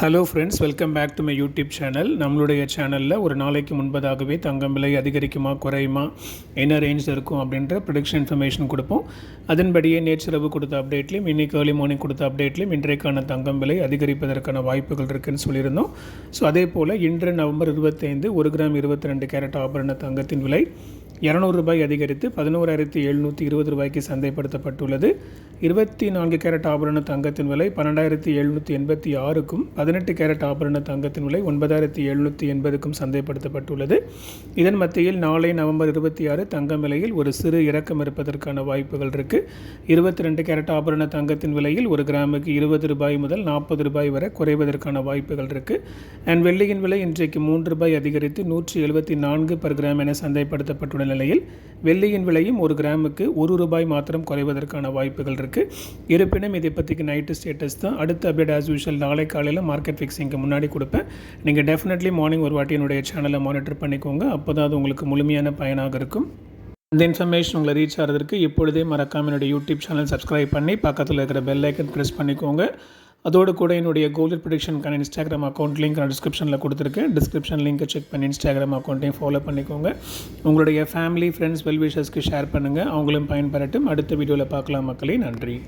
Hello friends welcome back to my YouTube channel நம்மளுடைய சேனலில் ஒரு நாளைக்கு முன்பதாகவே தங்கம் விலை அதிகரிக்குமா குறையுமா என்ன ரேஞ்ச் இருக்கும் அப்படின்ற ப்ரொடிக்ஷன் இன்ஃபர்மேஷன் கொடுப்போம். அதன்படியே நேற்றிரவு கொடுத்த அப்டேட்லையும் இன்றைக்கு ஏர்லி மார்னிங் கொடுத்த அப்டேட்லையும் இன்றைக்கான தங்கம் விலை அதிகரிப்பதற்கான வாய்ப்புகள் இருக்குதுன்னு சொல்லியிருந்தோம். ஸோ அதே போல் இன்று நவம்பர் இருபத்தைந்து ஒரு கிராம் இருபத்தி ரெண்டு கேரட் ஆபரண தங்கத்தின் விலை இரநூறு ரூபாய் அதிகரித்து பதினோராயிரத்தி எழுநூற்றி இருபது ரூபாய்க்கு சந்தைப்படுத்தப்பட்டுள்ளது. இருபத்தி நான்கு கேரட் ஆபரண தங்கத்தின் விலை பன்னெண்டாயிரத்தி எழுநூற்றி எண்பத்தி ஆறுக்கும் பதினெட்டு கேரட் ஆபரண தங்கத்தின் விலை ஒன்பதாயிரத்தி எழுநூற்றி எண்பதுக்கும் சந்தைப்படுத்தப்பட்டுள்ளது. இதன் மத்தியில் நாளை நவம்பர் இருபத்தி ஆறு தங்கம் விலையில் ஒரு சிறு இறக்கம் இருப்பதற்கான வாய்ப்புகள் இருக்குது இருபத்தி ரெண்டு கேரட் ஆபரண தங்கத்தின் விலையில் ஒரு கிராமுக்கு இருபது ரூபாய் முதல் நாற்பது ரூபாய் வரை குறைவதற்கான வாய்ப்புகள் இருக்குது அண்ட் வெள்ளியின் விலை இன்றைக்கு மூன்று ரூபாய் அதிகரித்து நூற்றி எழுபத்தி நான்கு பர் கிராம் என சந்தைப்படுத்தப்பட்டுள்ள நிலையில் வெள்ளியின் விலையும் ஒரு கிராமுக்கு ஒரு ரூபாய் மாத்திரம் குறைவதற்கான வாய்ப்புகள் இருக்குது இருப்பினும் இதை பற்றிக்கு நைட்டு ஸ்டேட்டஸ் தான் அடுத்த அப்டேட் ஆஸ் யூஷுவல் நாளை காலையில் மார்க்கெட் ஃபிக்ஸிங்க்கு முன்னாடி கொடுப்பேன். நீங்கள் டெஃபினெட்லி மார்னிங் ஒரு வாட்டி என்னுடைய சேனலை மானிட்டர் பண்ணிக்கோங்க. அப்போ தான் அது உங்களுக்கு முழுமையான பயனாக இருக்கும். இந்த இன்ஃபர்மேஷன் உங்களை ரீச் ஆகிறதுக்கு இப்பொழுதே மறக்காமல் என்னுடைய யூடியூப் சேனல் சப்ஸ்கிரைப் பண்ணி பக்கத்தில் இருக்கிற பெல் ஐக்கன் ப்ரெஸ் பண்ணிக்கோங்க. அதோடு கூட என்னுடைய கோல்ட் ப்ரொடிக்ஷனுக்கான இன்ஸ்டாகிராம் அக்கௌண்ட் லிங்க் நான் டிஸ்கிரிப்ஷனில் கொடுத்துருக்கேன் டிஸ்கிரிப்ஷன் லிங்க்கை செக் பண்ணி இன்ஸ்டாகிராம் அக்கௌண்ட்டையும் ஃபாலோ பண்ணிக்கோங்க. உங்களுடைய ஃபேமிலி ஃப்ரெண்ட்ஸ் வெல்விஷர்ஸ்க்கு ஷேர் பண்ணுங்கள் அவங்களும் பயன்பெறட்டும். அடுத்த வீடியோவில் பார்க்கலாம் மக்களே. நன்றி.